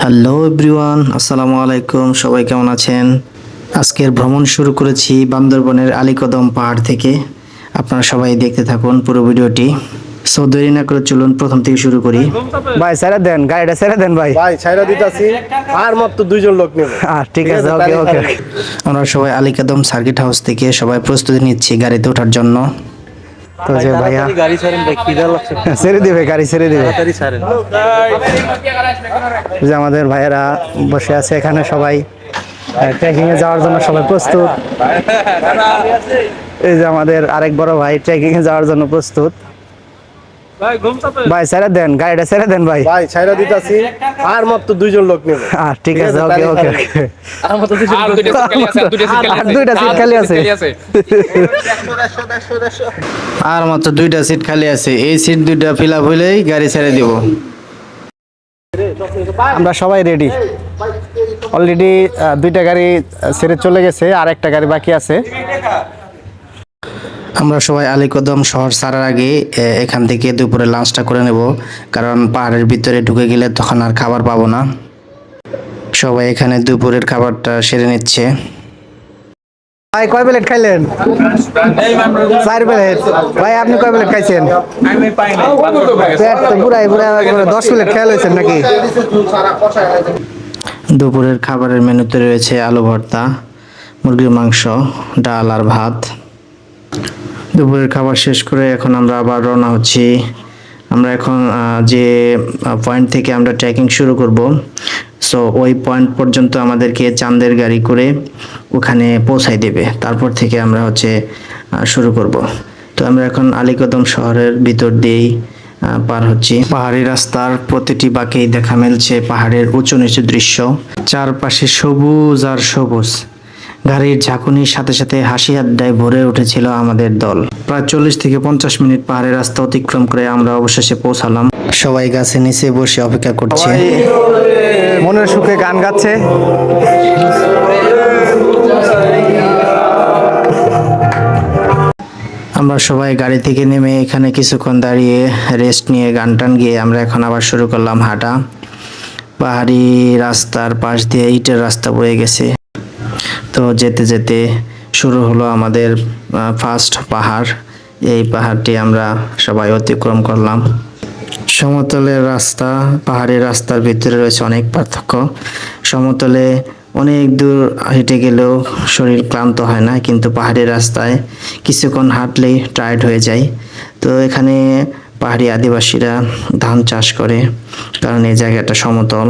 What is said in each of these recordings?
Hello everyone আসসালামু আলাইকুম সবাই কেমন আছেন? আজকের ভ্রমণ শুরু করেছি বান্দরবনের আলীকদম পাহাড় থেকে। আপনারা সবাই দেখতে থাকুন পুরো ভিডিওটি। সো দেরি না করে চলুন প্রথম থেকে শুরু করি। ভাই ছেড়ে দেন গাড়িটা ছেড়ে দেন ভাই। ভাই ছাইরা দিতাছি। আর মাত্র দুইজন লোক নেবে। আহ, ঠিক আছে ওকে ওকে আমরা সবাই আলীকদম সার্কিট হাউস থেকে সবাই প্রস্তুতি নিচ্ছি গাড়িতে ওঠার জন্য। তো যে ভাইয়া গাড়ি ছাড়েন ভাই খিদা লাগছে। ছেড়ে দিবে গাড়ি ছেড়ে দিবে। তাড়াতাড়ি ছাড়েন। যে আমাদের ভাইয়েরা বসে আছে এখানে সবাই। ট্রেকিং এ যাওয়ার জন্য সবাই প্রস্তুত। এই যে আমাদের আরেক বড় ভাই ট্রেকিং এ যাওয়ার জন্য প্রস্তুত। ভাই ছেড়ে দেন গাড়িটা ছেড়ে দেন ভাই। ভাই ছাইরা দিতাছি। আর মাত্র দুইজন লোক নেবে। আহ, ঠিক আছে ওকে ওকে। ওকে আর মাত্র দুইজন আর দুইটা সিট খালি আছে আর দুইটা সিট খালি আছে। দুইটা সিট খালি আছে। আর মাত্র দুইটা সিট খালি আছে। এই সিট দুইটা ফিল আপ হইলেই গাড়ি ছেড়ে দিব। আমরা সবাই রেডি অলরেডি দুইটা গাড়ি ছেড়ে চলে গেছে আর একটা গাড়ি বাকি আছে। আমরা সবাই আলীকদম শহর ছাড়ার আগে এখান থেকে দুপুরে লাঞ্চটা করে নেব। কারণ পাহাড়ের ভিতরে ঢুকে গেলে তখন আর খাবার পাবো না। সবাই এখানে দুপুরের খাবারটা সেরে নিচ্ছে। ভাই কয় প্লেট খাইলেন? চার প্লেট। ভাই আপনি কয় প্লেট খাইছেন? বুড়াই বুড়াই দশ প্লেট খেয়াল হয়েছেন নাকি? দুপুরের খাবারের মেনুতে রয়েছে আলু ভর্তা মুরগির মাংস ডাল আর ভাত। দুপুরের খাবার শেষ করে এখন আমরা আবার রওনা হচ্ছি। আমরা এখন যে পয়েন্ট থেকে আমরা ট্রেকিং শুরু করব। সো ওই পয়েন্ট পর্যন্ত আমাদেরকে চাঁদের গাড়ি করে ওখানে পৌঁছাই দেবে। তারপর থেকে আমরা হচ্ছে শুরু করব। তো আমরা এখন আলীকদম শহরের ভিতর দিয়েই পার হচ্ছি। পাহাড়ি রাস্তার প্রতিটি বাঁকেই দেখা মিলছে পাহাড়ের উঁচু নিচু দৃশ্য। চারপাশে সবুজ আর সবুজ। গাড়ির ঝাঁকুনির সাথে সাথে হাসি আড্ডায় ভরে উঠেছিল আমাদের দল। প্রায় চল্লিশ থেকে পঞ্চাশ মিনিট পাহাড়ের রাস্তা অতিক্রম করে আমরা অবশেষে পৌঁছালাম। সবাই গাছের নিচে বসে অপেক্ষা করছে। মনের সুখে গান গাচ্ছে। আমরা সবাই গাড়ি থেকে নেমে এখানে কিছুক্ষণ দাঁড়িয়ে রেস্ট নিয়ে গান টান গিয়ে আমরা এখন আবার শুরু করলাম হাঁটা। পাহাড়ি রাস্তার পাশ দিয়ে ইটের রাস্তা বয়ে গেছে। তো যেতে যেতে শুরু হলো আমাদের ফার্স্ট পাহাড়। এই পাহাড়টি আমরা সবাই অতিক্রম করলাম। সমতলের রাস্তা, পাহাড়ি রাস্তার ভিতরে রয়েছে অনেক পার্থক্য। সমতলে অনেক দূর হেঁটে গেলেও শরীর ক্লান্ত হয় না, কিন্তু পাহাড়ি রাস্তায় কিছুক্ষণ হাঁটলেই টায়ার্ড হয়ে যায়। তো এখানে পাহাড়ি আদিবাসীরা ধান চাষ করে, কারণ এই জায়গাটা সমতল।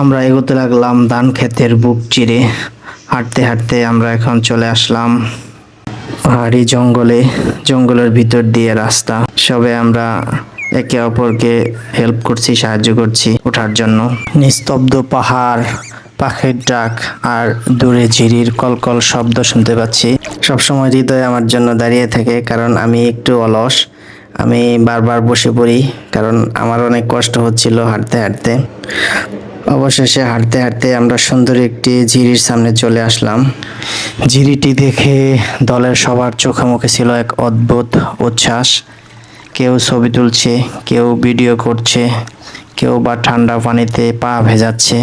আমরা এগোতে লাগলাম ধান ক্ষেতের বুক চিরে। হাঁটতে হাঁটতে আমরা এখন চলে আসলাম পাহাড়ি জঙ্গলে। জঙ্গলের ভিতর দিয়ে রাস্তা। সবে আমরা একে অপরকে হেল্প করছি, সাহায্য করছি ওঠার জন্য। নিস্তব্ধ পাহাড়, পাখির ডাক আর দূরে ঝিরির কলকল শব্দ শুনতে পাচ্ছি। সবসময় হৃদয় আমার জন্য দাঁড়িয়ে থাকে কারণ আমি একটু অলস। আমি বারবার বসে পড়ি কারণ আমার অনেক কষ্ট হচ্ছিল হাঁটতে হাঁটতে। অবশেষে হাঁটতে হাঁটতে আমরা সুন্দর একটি ঝিরির সামনে চলে আসলাম। ঝিরিটি দেখে দলের সবার চোখে মুখে ছিল এক অদ্ভুত উচ্ছ্বাস। কেউ ছবি তুলছে, কেউ ভিডিও করছে, কেউ বা ঠান্ডা পানিতে পা ভেজাচ্ছে।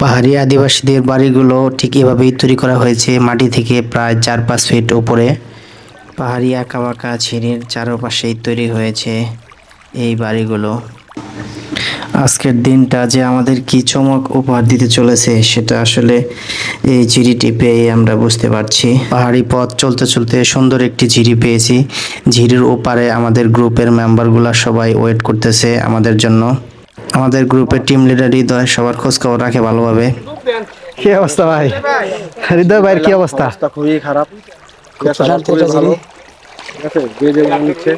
পাহাড়ি আদিবাসীদের বাড়িগুলো ঠিক এভাবেই তৈরি করা হয়েছে মাটি থেকে প্রায় চার পাঁচ ফিট উপরে। পাহাড়ি আঁকা বাঁকা ঝিরির চারপাশেই তৈরি হয়েছে এই বাড়িগুলো। আজকের দিনটা যে আমাদের কি চমক উপহার দিতে চলেছে সেটা আসলে এই ঝিরিটি পেয়ে আমরা বুঝতে পারছি। পাহাড়ি পথ চলতে চলতে সুন্দর একটি ঝিরি পেয়েছি। ঝিরির ওপারে আমাদের গ্রুপের মেম্বারগুলো সবাই ওয়েট করতেছে আমাদের জন্য। আমাদের গ্রুপের টিম লিডার হৃদয় সবার খোঁজ খবর রাখে ভালোভাবে। কি অবস্থা ভাই? হৃদয় ভাইয়ের কি অবস্থা? খুবই খারাপ। ভালো। ঠিক আছে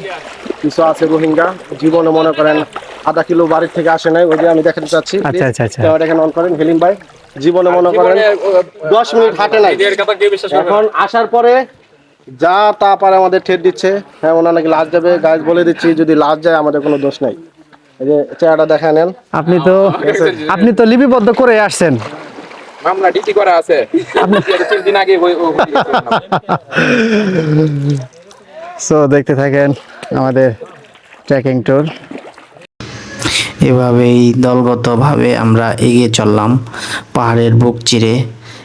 কিছু আছে রোহিঙ্গা জীবনে মনে করেন আধা কিলো বাড়ির থেকে আসে নাই ওই যে আমি দেখাতে চাচ্ছি। আচ্ছা, আচ্ছা, আচ্ছা। ক্যামেরা এখানে অন করেন হেলিম ভাই। জীবনে মনে করেন দশ মিনিট হাঁটে নাই। এখন আসার পরে যা তা পারে আমাদের ঠেট দিচ্ছে। হ্যাঁ ওনার নাকি লাশ যাবে গাছ বলে দিচ্ছি যদি লাশ যায় আমাদের কোনো দোষ নাই। এই যে চেহারাটা দেখা নেন। আপনি তো আপনি তো লিপিবদ্ধ করে আসছেন। মামলা ডিটি করা আছে। তিন দিন আগে হয়ে- হয়ে। সো দেখতে থাকেন। আমাদের ট্রেকিং ট্যুর এভাবেই দলগতভাবে আমরা এগিয়ে চললাম পাহাড়ের বুক চিরে।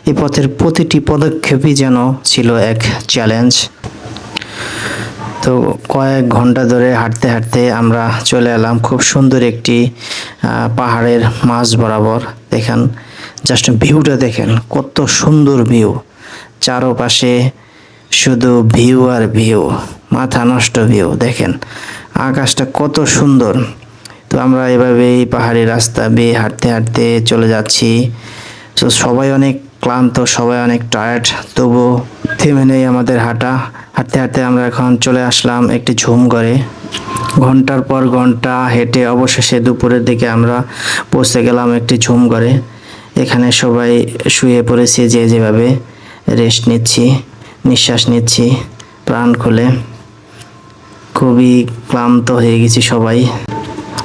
এই পথের প্রতিটি পদক্ষেপই যেন ছিল এক চ্যালেঞ্জ তো কয়েক ঘণ্টা ধরে হাঁটতে হাঁটতে আমরা চলে এলাম খুব সুন্দর একটি পাহাড়ের মাঝ বরাবর। দেখেন জাস্ট ভিউটা দেখেন, কত সুন্দর ভিউ চারপাশে শুধু ভিউ আর ভিউ মাথা নষ্ট ভিউ দেখেন। আকাশটা কত সুন্দর। তো আমরা এভাবেই পাহাড়ি রাস্তা বেয়ে হাঁটতে হাঁটতে চলে যাচ্ছি। তো সবাই অনেক ক্লান্ত, সবাই অনেক টায়ার্ড তবু থেমে নেই আমাদের হাঁটা। হাঁটতে হাঁটতে আমরা এখন চলে আসলাম একটি ঝুম ঘরে। ঘণ্টার পর ঘণ্টা হেঁটে অবশেষে দুপুরের দিকে আমরা পৌঁছে গেলাম একটি ঝুম ঘরে। এখানে সবাই শুয়ে পড়েছি যে যেভাবে রেস্ট নিচ্ছি, নিঃশ্বাস নিচ্ছি, প্রাণ খুলে। খুবই ক্লান্ত হয়ে গেছি সবাই।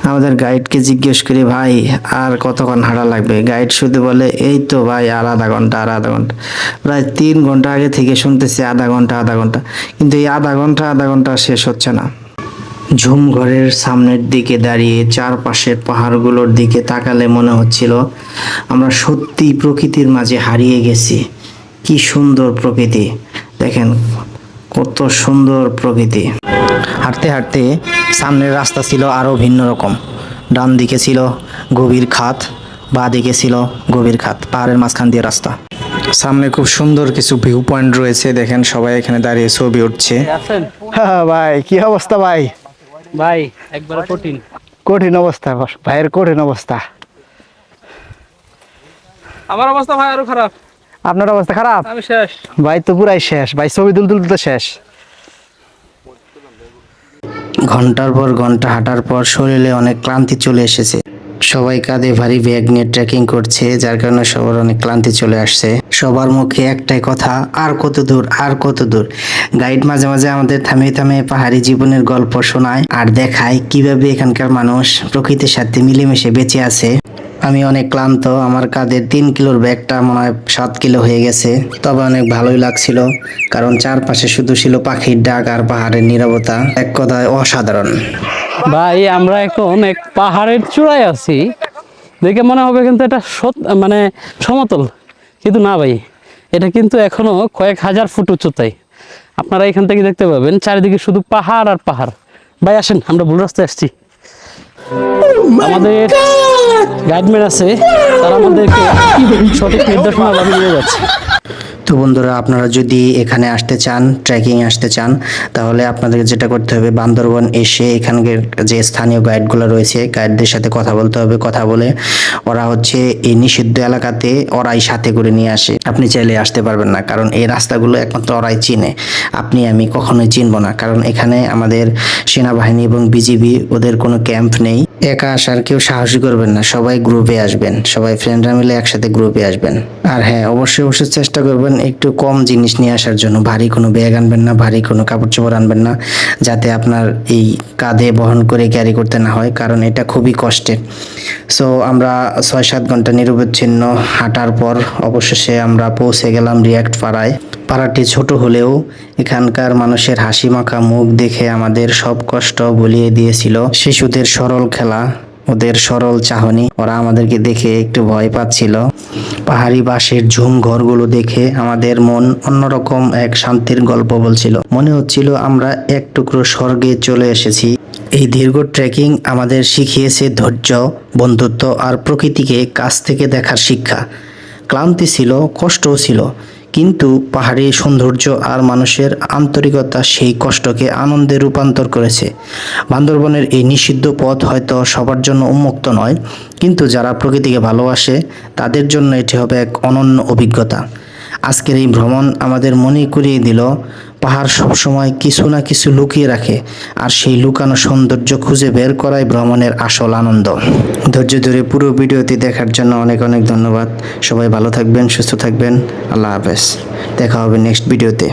আমাদের গাইডকে জিজ্ঞেস করি, ভাই, আর কতক্ষণ হাঁটা লাগবে? গাইড শুধু বলে, এই তো ভাই, আর আধা ঘণ্টা, আর আধা ঘণ্টা। প্রায় তিন ঘণ্টা আগে থেকে শুনতেছি, আধা ঘণ্টা আধা ঘণ্টা। কিন্তু এই আধা ঘণ্টা আধা ঘণ্টা শেষ হচ্ছে না। ঝুম ঘরের সামনের দিকে দাঁড়িয়ে চারপাশের পাহাড়গুলোর দিকে তাকালে মনে হচ্ছিল, আমরা সত্যি প্রকৃতির মাঝে হারিয়ে গেছি। কি সুন্দর প্রকৃতি। দেখেন, কত সুন্দর প্রকৃতি। হাঁটতে হাঁটতে সামনের রাস্তা ছিল আরও ভিন্ন রকম। ডান দিকে ছিল গভীর খাত বা দিকে ছিল গভীর খাত পাহাড়ের মাঝখান দিয়ে রাস্তা। সামনে খুব সুন্দর কিছু ভিউ পয়েন্ট রয়েছে দেখেন সবাই এখানে দাঁড়িয়ে ছবি উঠছে। ভাই কি অবস্থা ভাই? ভাই একবার কঠিন। কঠিন অবস্থা বস- ভাইয়ের কঠিন অবস্থা। আমার অবস্থা ভাই আরও খারাপ। আপনার অবস্থা খারাপ? আমি শেষ। ভাই তো পুরাই শেষ ভাই ছবি তুলতে তুলতে শেষ। ঘণ্টার পর ঘণ্টা হাঁটার পর শরীরে অনেক ক্লান্তি চলে এসেছে। সবাই কাঁধে ভারী ব্যাগ নিয়ে ট্রেকিং করছে, যার কারণে সবার অনেক ক্লান্তি চলে আসছে। সবার মুখে একটাই কথা, আর কত দূর, আর কত দূর। গাইড মাঝে মাঝে আমাদের থামিয়ে থামিয়ে পাহাড়ি জীবনের গল্প শোনায় আর দেখায় কীভাবে এখানকার মানুষ প্রকৃতির সাথে মিলেমিশে বেঁচে আছে। আমি অনেক ক্লান্ত, আমার কাঁধের তিন কিলোর ব্যাগটা মনে হয় সাত কিলো হয়ে গেছে। তবে অনেক ভালোই লাগছিল, কারণ চারপাশে শুধু ছিল পাখির ডাক আর পাহাড়ের নীরবতা, এক কথায় অসাধারণ। ভাই, আমরা এখন এক পাহাড়ের চূড়ায় আছি। দেখে মনে হবে কিন্তু এটা সত- মানে সমতল। কিন্তু না ভাই, এটা কিন্তু এখনও কয়েক হাজার ফুট উচ্চতায়। আপনারা এখান থেকে দেখতে পাবেন, চারিদিকে শুধু পাহাড় আর পাহাড়। ভাই, আসেন, আমরা ভুল রাস্তায় আসছি। আমাদের গাইডম্যান আছে তারা আমাদেরকে সঠিক নির্দেশনা নিয়ে যাচ্ছে। তো বন্ধুরা, আপনারা যদি এখানে আসতে চান ট্রেকিং আসতে চান, তাহলে আপনাদের যেটা করতে হবে, বান্দরবন এসে এখানকার যে স্থানীয় গাইডগুলো রয়েছে গাইডদের সাথে কথা বলতে হবে, কথা বলে ওরা হচ্ছে এই নিষিদ্ধ এলাকাতে ওরাই সাথে করে নিয়ে আসে। আপনি চাইলে আসতে পারবেন না, কারণ এই রাস্তাগুলো একমাত্র ওরাই চিনে। আপনি, আমি কখনোই চিনবো না, কারণ এখানে আমাদের সেনাবাহিনী এবং বিজিবি ওদের কোনো ক্যাম্প নেই। একা আসার কেউ সাহসী করবেন না। সবাই গ্রুপে আসবেন। সবাই ফ্রেন্ডরা মিলে একসাথে গ্রুপে আসবেন। আর হ্যাঁ অবশ্যই অবশ্যই চেষ্টা করবেন একটু কম জিনিস নিয়ে আসার জন্য। ভারী কোনো ব্যাগ আনবেন না, ভারী কোনো কাপড় চোপড় আনবেন না, যাতে আপনার এই কাঁধে বহন করে ক্যারি করতে না হয়, কারণ এটা খুবই কষ্টের। সো আমরা ছয় সাত ঘণ্টা নিরবচ্ছিন্ন হাঁটার পর অবশেষে আমরা পৌঁছে গেলাম রিয়াক্ট পাড়ায়। পাড়াটি ছোট হলেও এখানকার মানুষের হাসি মাখা মুখ দেখে আমাদের সব কষ্ট বলিয়ে দিয়েছিল। শিশুদের সরল খেলা, ওদের সরল চাহনি, ওরা আমাদেরকে দেখে একটু ভয় পাচ্ছিল। পাহাড়ি বাঁশের ঝুম ঘরগুলো দেখে আমাদের মন অন্যরকম এক শান্তির গল্প বলছিল। মনে হচ্ছিল আমরা এক টুকরো স্বর্গে চলে এসেছি। এই দীর্ঘ ট্রেকিং আমাদের শিখিয়েছে ধৈর্য, বন্ধুত্ব আর প্রকৃতিকে কাছ থেকে দেখার শিক্ষা। ক্লান্তি ছিল, কষ্টও ছিল কিন্তু পাহাড়ের সৌন্দর্য আর মানুষের আন্তরিকতা সেই কষ্টকে আনন্দে রূপান্তর করেছে। বান্দরবনের এই নিষিদ্ধ পথ হয়তো সবার জন্য উন্মুক্ত নয়, কিন্তু যারা প্রকৃতিকে ভালোবাসে, তাদের জন্য এটি হবে এক অনন্য অভিজ্ঞতা। আজকের এই ভ্রমণ আমাদের মনে করিয়ে দিল পাহাড় সবসময় কিছু না কিছু লুকিয়ে রাখে, আর সেই লুকানো সৌন্দর্য খুঁজে বের করাই ভ্রমণের আসল আনন্দ। ধৈর্য ধরে পুরো ভিডিওটি দেখার জন্য অনেক অনেক ধন্যবাদ। সবাই ভালো থাকবেন, সুস্থ থাকবেন। আল্লাহ হাফেজ। দেখা হবে নেক্সট ভিডিওতে